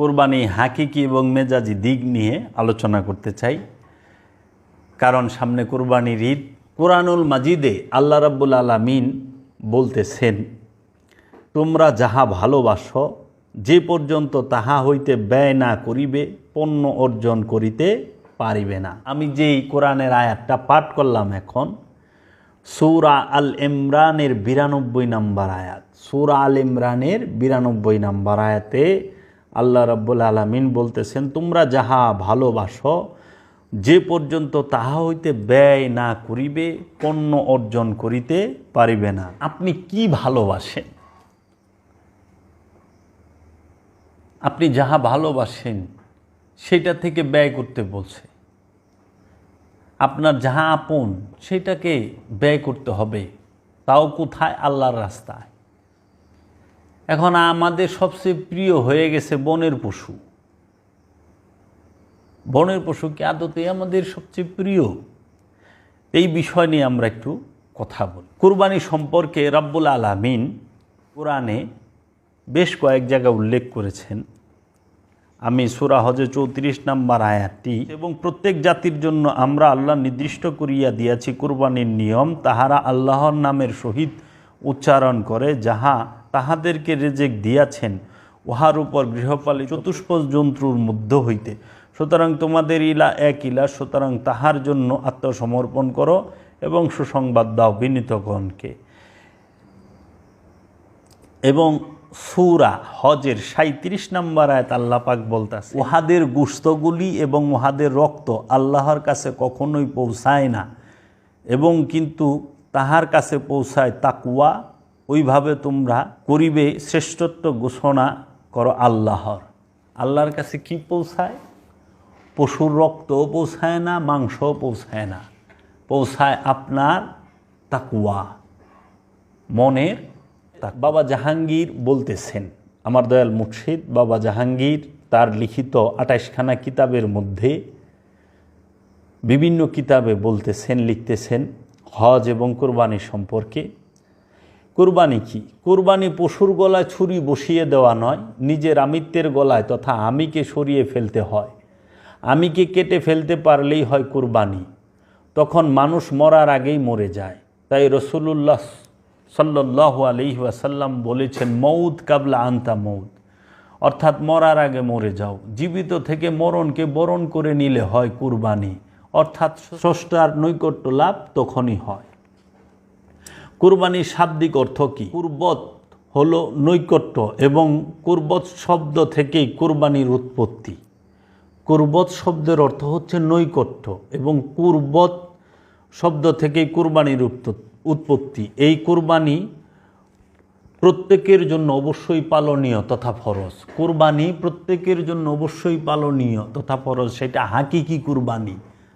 কোরবানি হাকিকি এবং মেজাজি দিক নিয়ে আলোচনা করতে চাই। কারণ সামনে কোরবানির ঈদ কোরআনুল মাজিদে আল্লাহ রাব্বুল আলামিন বলতেছেন, তোমরা যাহা ভালোবাসো, যে পর্যন্ত তাহা হইতে ব্যয় না করিবে, পণ্য অর্জন করিতে পারিবে না। আমি যেই কোরআনের আয়াতটা পাঠ করলাম এখন, সৌরা আল ইমরানের বিরানব্বই নাম্বার আয়াত। সৌরা আল ইমরানের বিরানব্বই নাম্বার আয়াতে আল্লাহ রাব্বুল আলামিন বলতেছেন, তোমরা যাহা ভালোবাসো, যে পর্যন্ত তাহা হইতে ব্যয় না করিবে, পণ্য অর্জন করিতে পারিবে না। আপনি কি ভালোবাসেন? আপনি যাহা ভালোবাসেন, সেটা থেকে ব্যয় করতে বলছে। আপনার যাহা আপন, সেটাকে ব্যয় করতে হবে। তাও কোথায়? আল্লাহর রাস্তায়। এখন আমাদের সবচেয়ে প্রিয় হয়ে গেছে বনের পশু। বনের পশু কি আদতে আমাদের সবচেয়ে প্রিয়? এই বিষয় নিয়ে আমরা একটু কথা বলি। কুরবানি সম্পর্কে রাব্বুল আলামিন কোরআনে বেশ কয়েক জায়গায় উল্লেখ করেছেন। আমি সুরা হজে চৌত্রিশ নাম্বার আয়াতটি এবং প্রত্যেক জাতির জন্য আমরা আল্লাহ নির্দিষ্ট করিয়া দিয়াছি কুরবানির নিয়ম, তাহারা আল্লাহর নামের সহিত উচ্চারণ করে, যাহা তাহাদেরকে রেজেক দিয়াছেন, উহার উপর গৃহপালিত চতুষ্পদ জন্তুর মধ্য হইতে। সুতরাং তোমাদের ইলা এক ইলা, সুতরাং তাহার জন্য আত্মসমর্পণ করো এবং সুসংবাদ দাও বিনীতগণকে এবং সুরা হজের সাঁত্রিশ নম্বর আয়াত আল্লাহ পাক বলতেছে, উহাদের গুস্তগুলি এবং উহাদের রক্ত আল্লাহর কাছে কখনোই পৌঁছায় না, এবং কিন্তু তাহার কাছে পৌঁছায় তাকুয়া ওইভাবে তোমরা করিবে শ্রেষ্ঠত্ব ঘোষণা করো আল্লাহর। আল্লাহর কাছে কি পৌঁছায়? পশুর রক্তও পৌঁছায় না, মাংসও পৌঁছায় না। পৌঁছায় আপনার তাকুয়া মনের বাবা জাহাঙ্গীর বলতেছেন, আমার দয়াল মুর্শিদ, বাবা জাহাঙ্গীর তার লিখিত আটাইশখানা কিতাবের মধ্যে বিভিন্ন কিতাবে বলতেছেন, লিখতেছেন, হজ এবং কোরবানি সম্পর্কে কোরবানি কি? কোরবানি পশুর গলায় ছুরি বসিয়ে দেওয়া নয়, নিজের আমিত্বের গলায় তথা আমিকে সরিয়ে ফেলতে হয়। আমিকে কেটে ফেলতে পারলেই হয় কোরবানি। তখন মানুষ মরার আগেই মরে যায়। তাই রসুল্লাহ সাল্লাহ আলি ওয়াসাল্লাম বলেছেন মৌদ কাবলা আন্তা মৌদ অর্থাৎ মরার আগে মরে যাও। জীবিত থেকে মরণকে বরণ করে নিলে হয় কুরবানি। অর্থাৎ স্রষ্টার নৈকট্য লাভ তখনই হয়। কুরবানির শাব্দিক অর্থ কি? কুরবত হলো নৈকট্য এবং কুরবত শব্দ থেকেই কুরবানির উৎপত্তি। কুরবত শব্দের অর্থ হচ্ছে নৈকট্য এবং কুরবত শব্দ থেকেই কুরবানির উৎপ- উৎপত্তি। এই কুরবানি প্রত্যেকের জন্য অবশ্যই পালনীয় তথা ফরজ। কুরবানি প্রত্যেকের জন্য অবশ্যই পালনীয় তথা ফরজ। সেটা হাকিকি কুরবানি,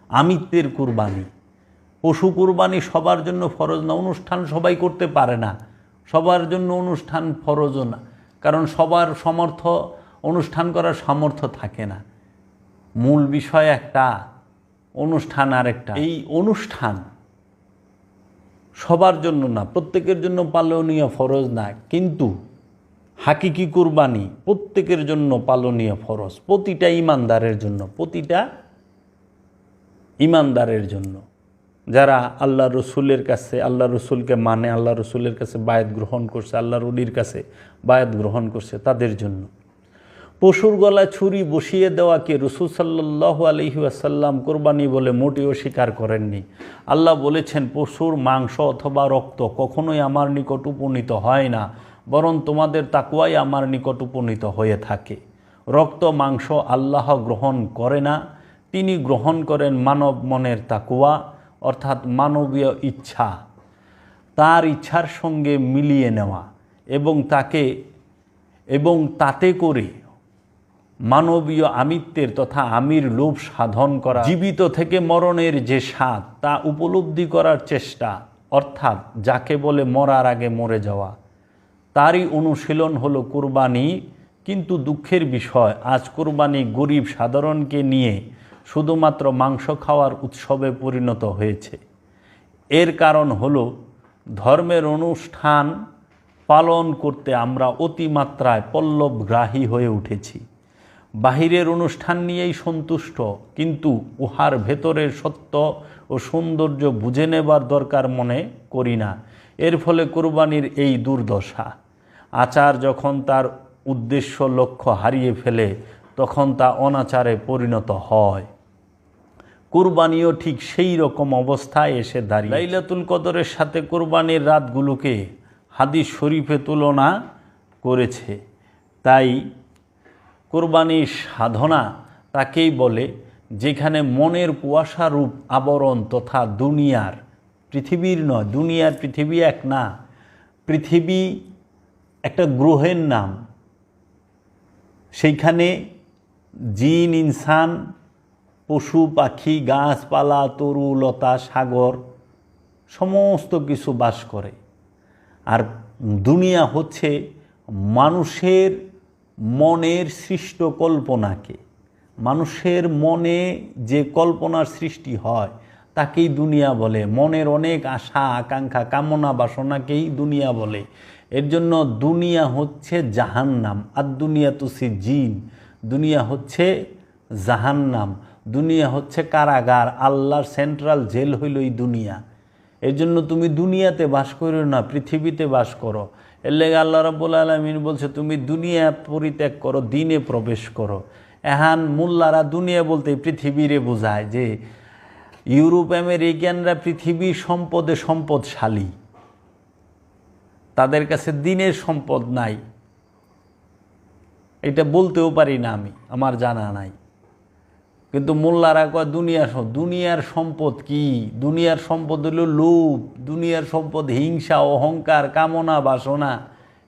আমিত্বের কুরবানি। পশু কুরবানি সবার জন্য ফরজ না, অনুষ্ঠান সবাই করতে পারে না। সবার জন্য অনুষ্ঠান ফরজও না, কারণ সবার সমর্থ, অনুষ্ঠান করার সামর্থ্য থাকে না। মূল বিষয় একটা, অনুষ্ঠান আরেকটা। এই অনুষ্ঠান সবার জন্য না, প্রত্যেকের জন্য পালনীয় ফরজ না, কিন্তু হাকিকি কুরবানি প্রত্যেকের জন্য পালনীয় ফরজ, প্রতিটা ইমানদারের জন্য, প্রতিটা ইমানদারের জন্য। যারা আল্লাহ রসুলের কাছে, আল্লাহ রসুলকে মানে আল্লাহ রসুলের কাছে বায়াত গ্রহণ করছে, আল্লাহ রুলির কাছে বায়াত গ্রহণ করছে তাদের জন্য। পশুর গলায় ছুরি বসিয়ে দেওয়াকে রসুল সাল্লাহ আলহি আসাল্লাম কোরবানি বলে মোটেও স্বীকার করেননি। আল্লাহ বলেছেন, পশুর মাংস অথবা রক্ত কখনোই আমার নিকট উপনীত হয় না, বরং তোমাদের তাকুয়াই আমার নিকট উপনীত হয়ে থাকে। রক্ত, মাংস আল্লাহ গ্রহণ করে না, তিনি গ্রহণ করেন মানব মনের তাকুয়া অর্থাৎ মানবীয় ইচ্ছা, তার ইচ্ছার সঙ্গে মিলিয়ে নেওয়া এবং তাকে, এবং তাতে করে মানবীয় আমিত্বের তথা আমির লোভ সাধন করা, জীবিত থেকে মরণের যে স্বাদ, তা উপলব্ধি করার চেষ্টা, অর্থাৎ যাকে বলে মরার আগে মরে যাওয়া, তারই অনুশীলন হলো কুরবানি। কিন্তু দুঃখের বিষয়, আজ কুরবানি গরিব সাধারণকে নিয়ে শুধুমাত্র মাংস খাওয়ার উৎসবে পরিণত হয়েছে। এর কারণ হলো, ধর্মের অনুষ্ঠান পালন করতে আমরা অতিমাত্রায় পল্লবগ্রাহী হয়ে উঠেছি। বাহিরের অনুষ্ঠান নিয়েই সন্তুষ্ট, কিন্তু উহার ভেতরের সত্য ও সৌন্দর্য বুঝে নেবার দরকার মনে করি না। এর ফলে কোরবানির এই দুর্দশা। আচার যখন তার উদ্দেশ্য লক্ষ্য হারিয়ে ফেলে, তখন তা অনাচারে পরিণত হয়। কুরবানিও ঠিক সেই রকম অবস্থায় এসে দাঁড়িয়ে লাইলাতুল কদরের সাথে কোরবানির রাতগুলোকে হাদিস শরীফে তুলনা করেছে। তাই কোরবানির সাধনা তাকেই বলে, যেখানে মনের কুয়াশারূপ আবরণ তথা দুনিয়ার পৃথিবীর নয়, দুনিয়ার পৃথিবী এক না, পৃথিবী একটা গ্রহের নাম। সেইখানে জিন, ইনসান পশু, পাখি, গাছপালা, তরু, লতা, সাগর, সমস্ত কিছু বাস করে। আর দুনিয়া হচ্ছে মানুষের মনের সৃষ্ট কল্পনাকে। মানুষের মনে যে কল্পনার সৃষ্টি হয়, তাকেই দুনিয়া বলে। মনের অনেক আশা, আকাঙ্ক্ষা, কামনা, বাসনাকেই দুনিয়া বলে। এর জন্য দুনিয়া হচ্ছে জাহান্নাম। আর দুনিয়া তুসি জিন দুনিয়া হচ্ছে জাহান্নাম। দুনিয়া হচ্ছে কারাগার, আল্লাহর সেন্ট্রাল জেল হইল এই দুনিয়া। এর জন্য তুমি দুনিয়াতে বাস করো না, পৃথিবীতে বাস করো। এর লেগে আল্লাহ রাব্বুল আলমিন বলছে, তুমি দুনিয়া পরিত্যাগ করো, দিনে প্রবেশ করো। এহান মোল্লারা দুনিয়া বলতে পৃথিবীরে বোঝায় যে, ইউরোপ আমেরিকানরা পৃথিবীর সম্পদে সম্পদশালী। তাদের কাছে দিনের সম্পদ নাই। এটা বলতেও পারি না আমি, আমার জানা নাই। কিন্তু মোল্লারা কয়, দুনিয়ার দুনিয়ার সম্পদ কি? দুনিয়ার সম্পদ হলো লোভ, দুনিয়ার সম্পদ হিংসা, অহংকার, কামনা, বাসনা,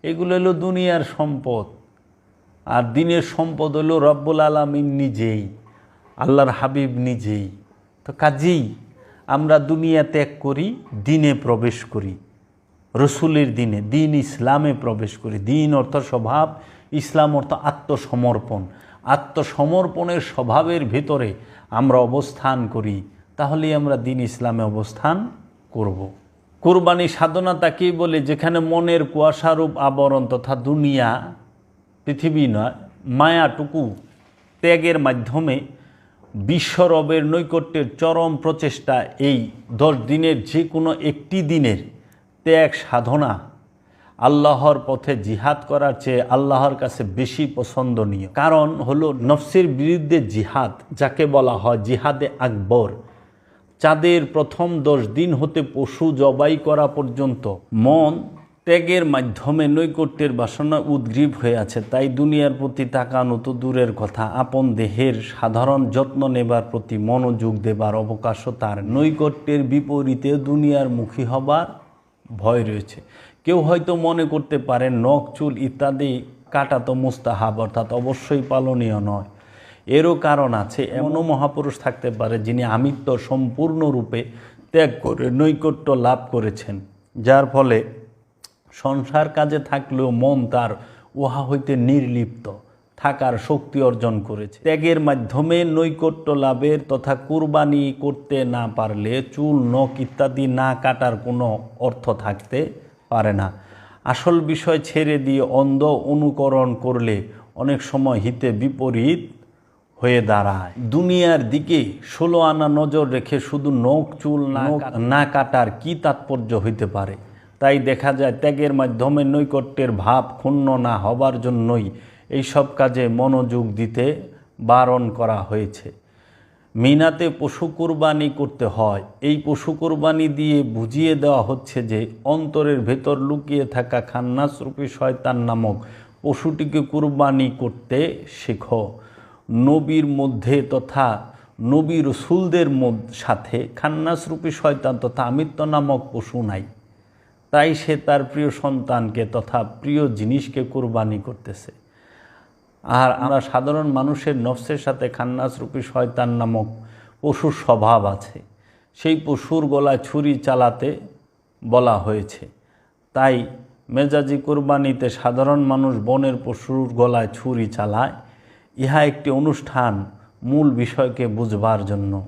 এগুলো হলো দুনিয়ার সম্পদ। আর দিনের সম্পদ হলো রব্বুল আলমিন নিজেই, আল্লাহর হাবিব নিজেই। তো কাজেই আমরা দুনিয়া ত্যাগ করি, দিনে প্রবেশ করি, রসুলের দিনে, দিন ইসলামে প্রবেশ করি। দিন অর্থ স্বভাব, ইসলাম অর্থ আত্মসমর্পণ। আত্মসমর্পণের স্বভাবের ভিতরে আমরা অবস্থান করি, তাহলেই আমরা দিন ইসলামে অবস্থান করব। কোরবানি সাধনা তাকেই বলে, যেখানে মনের কুয়াশারূপ আবরণ তথা দুনিয়া, পৃথিবী নয়, মায়াটুকু ত্যাগের মাধ্যমে বিশ্বরবের নৈকট্যের চরম প্রচেষ্টা এই দশ দিনের যে কোনো একটি দিনের ত্যাগ সাধনা আল্লাহর পথে জিহাদ করার চেয়ে আল্লাহর কাছে বেশি পছন্দনীয়। কারণ হলো নফসের বিরুদ্ধে জিহাদ, যাকে বলা হয় জিহাদে আকবর। চাঁদের প্রথম দশ দিন হতে পশু জবাই করা পর্যন্ত মন ত্যাগের মাধ্যমে নৈকট্যের বাসনা উদ্গ্রীব হয়ে আছে। তাই দুনিয়ার প্রতি তাকানো তো দূরের কথা। আপন দেহের সাধারণ যত্ন নেবার প্রতি মনোযোগ দেবার অবকাশও তার। নৈকট্যের বিপরীতে দুনিয়ার মুখী হবার ভয় রয়েছে। কেউ হয়তো মনে করতে পারে নখ, চুল ইত্যাদি কাটা তো মুস্তাহাব, অর্থাৎ অবশ্যই পালনীয় নয়। এরও কারণ আছে, এমনও মহাপুরুষ থাকতে পারে যিনি আমিত্ব সম্পূর্ণরূপে ত্যাগ করে, নৈকট্য লাভ করেছেন। যার ফলে সংসার কাজে থাকলেও মন তার উহা হইতে নির্লিপ্ত, থাকার শক্তি অর্জন করেছে। ত্যাগের মাধ্যমে নৈকট্য লাভের তথা কুরবানি করতে না পারলে চুল, নখ ইত্যাদি না কাটার কোনো অর্থ থাকতে পারে না। আসল বিষয় ছেড়ে দিয়ে অন্ধ অনুকরণ করলে অনেক সময় হিতে বিপরীত হয়ে দাঁড়ায়। দুনিয়ার দিকে ষোলো আনা নজর রেখে শুধু নখ চুল না না কাটার কি তাৎপর্য হইতে পারে? তাই দেখা যায় ত্যাগের মাধ্যমে নৈকট্যের ভাব ক্ষুণ্ণ না হবার জন্যই এইসব কাজে মনোযোগ দিতে বারণ করা হয়েছে। মিনাতে পশু কুরবানি করতে হয়। এই পশু কুরবানি দিয়ে বুঝিয়ে দেওয়া হচ্ছে যে, অন্তরের ভেতর লুকিয়ে থাকা খান্নাসরূপী শয়তান নামক পশুটিকে কুরবানি করতে শেখো। নবীর মধ্যে তথা নবী রসুলদের সাথে খান্নাসরূপী শয়তান তথা আমিত্ব নামক পশু নাই। তাই সে তার প্রিয় সন্তানকে তথা প্রিয় জিনিসকে কুরবানি করতেছে। আর আমরা সাধারণ মানুষের নফসের সাথে খান্নাস রূপী শয়তান নামক পশুর স্বভাব আছে। সেই পশুর গলায় ছুরি চালাতে বলা হয়েছে। তাই মেজাজি কুরবানিতে সাধারণ মানুষ বনের পশুর গলায় ছুরি চালায়, ইহা একটি অনুষ্ঠান মূল বিষয়কে বুঝবার জন্য।